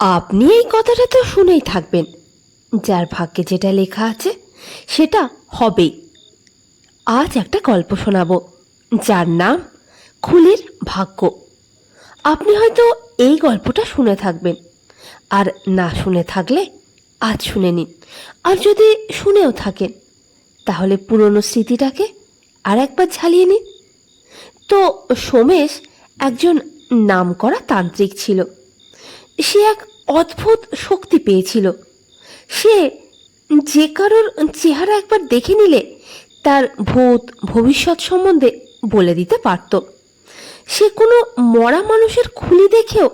আপনি এই কথাটা তো শুনেই থাকবেন। যার ভাগ্যে যেটা লেখা আছে, সেটা হবেই। আজ একটা গল্প শোনাবো, যার নাম খুলির ভাগ্য। আপনি হয়তো এই গল্পটা শুনে থাকবেন, আর না শুনে থাকলে আজ শুনে নিন। আর যদি শুনেও থাকেন, তাহলে পুরনো স্মৃতিটাকে আর একবার ঝালিয়ে নিন। তো সোমেশ একজন নামকরা তান্ত্রিক ছিল। সে এক অদ্ভুত শক্তি পেয়েছিল। সে যে কারোর চেহারা একবার দেখে নিলে তার ভূত ভবিষ্যৎ সম্বন্ধে বলে দিতে পারত। সে কোনো মরা মানুষের খুলি দেখেও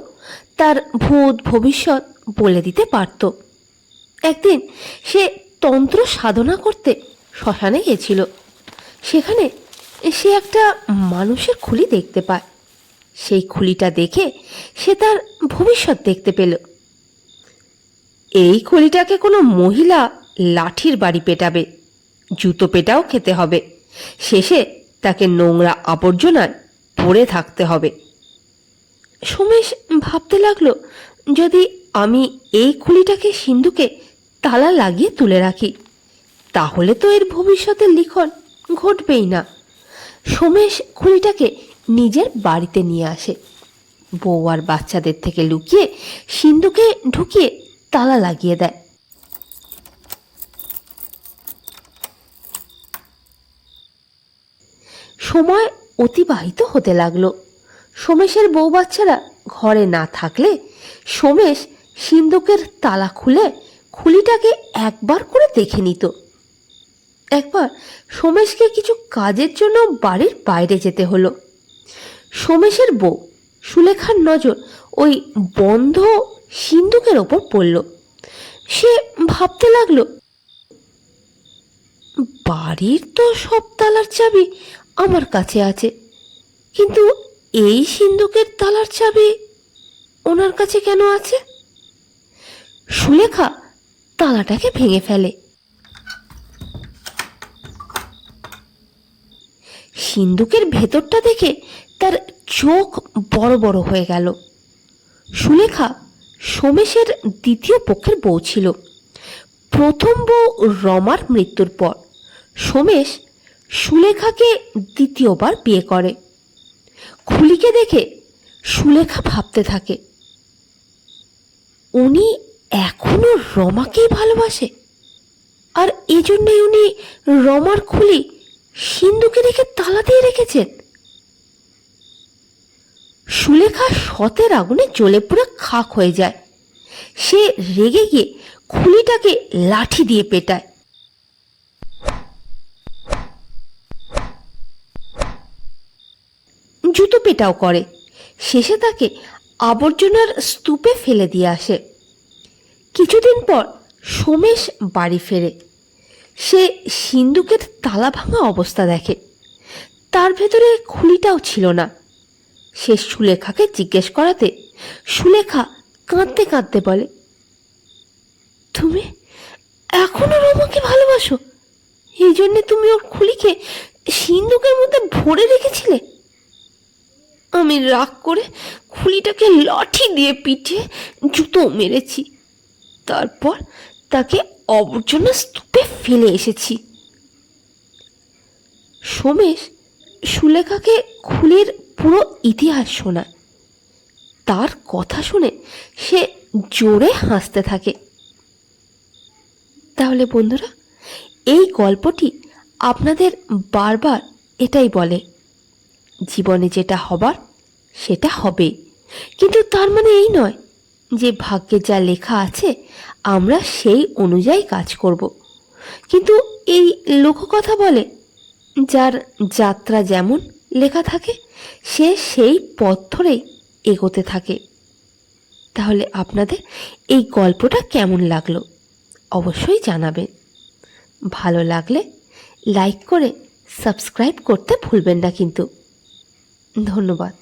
তার ভূত ভবিষ্যৎ বলে দিতে পারত। একদিন সে তন্ত্র সাধনা করতে শ্মশানে গেছিল সেখানে সে একটা মানুষের খুলি দেখতে পায়। সেই খুলিটা দেখে সে তার ভবিষ্যৎ দেখতে পেল। এই খুলিটাকে কোনো মহিলা লাঠির বাড়ি পেটাবে, জুতো পেটাও খেতে হবে। শেষে তাকে নোংরা আবর্জনায় পড়ে থাকতে হবে। সোমেশ ভাবতে লাগল, যদি আমি এই খুলিটাকে সিন্ধুকে তালা লাগিয়ে তুলে রাখি, তাহলে তো এর ভবিষ্যতের লিখন ঘটবেই না। সোমেশ খুলিটাকে নিজের বাড়িতে নিয়ে আসে। বউ আর বাচ্চাদের থেকে লুকিয়ে সিন্ধুকে ঢুকিয়ে তালা লাগিয়ে দেয়। সময় অতিবাহিত হতে লাগল। সোমেশের বউ বাচ্চারা ঘরে না থাকলে সোমেশ সিন্ধুকের তালা খুলে খুলিটাকে একবার করে দেখে নিত। একবার সোমেশকে কিছু কাজের জন্য বাড়ির বাইরে যেতে হলো। সোমেশের বউ সুলেখার নজর ওই বন্ধ সিন্ধুকের ওপর পড়ল। সে ভাবতে লাগল, বাড়ির তো সব তালার চাবি আমার কাছে আছে, কিন্তু এই সিন্ধুকের তালার চাবি ওনার কাছে কেন আছে? সুলেখা তালাটাকে ভেঙে ফেলে। সিন্ধুকের ভেতরটা দেখে তার চোখ বড় বড় হয়ে গেল। সুলেখা সোমেশের দ্বিতীয় পক্ষের বউ ছিল। প্রথম বউ রমার মৃত্যুর পর সোমেশ সুলেখাকে দ্বিতীয়বার বিয়ে করে। খুলিকে দেখে সুলেখা ভাবতে থাকে, উনি এখনও রমাকেই ভালোবাসে? আর এজন্যই উনি রমার খুলি সিন্ধুকে রেখে তালা দিয়ে রেখেছেন। সুলেখা সতের আগুনে জ্বলে পুরো খাক হয়ে যায়। সে রেগে গিয়ে খুলিটাকে লাঠি দিয়ে পেটায়। জুতো পেটাও করে। শেষে তাকে আবর্জনার স্তূপে ফেলে দিয়ে আসে। কিছুদিন পর সোমেশ বাড়ি ফেরে। সে সিন্ধুকের তালা ভাঙা অবস্থা দেখে। তার ভেতরে খুলিটাও ছিল না। সে সুলেখাকে জিজ্ঞেস করাতে সুলেখা কাঁদতে কাঁদতে বলে, তুমি এখনও রমাকে ভালোবাসো? এই জন্যে তুমি ওর খুলিকে সিন্ধুকের মধ্যে ভরে রেখেছিলে? আমি রাগ করে খুলিটাকে লাঠি দিয়ে পিঠে জুতো মেরেছি। তারপর তাকে অবর্জনা স্তূপে ফেলে এসেছি। সোমেশ সুলেখাকে খুলির পুরো ইতিহাস শোনায়। তার কথা শুনে সে জোরে হাসতে থাকে। তাহলে বন্ধুরা, এই গল্পটি আপনাদের বারবার এটাই বলে, জীবনে যেটা হবার সেটা হবে। কিন্তু তার মানে এই নয় যে ভাগ্যে যা লেখা আছে, আমরা সেই অনুযায়ী কাজ করব। কিন্তু এই লোককথা বলে, যার যাত্রা যেমন লেখা থাকে, সে সেই পথ ধরেই এগোতে থাকে। তাহলে আপনাদের এই গল্পটা কেমন লাগল অবশ্যই জানাবেন। ভালো লাগলে লাইক করে সাবস্ক্রাইব করতে ভুলবেন না কিন্তু। ধন্যবাদ।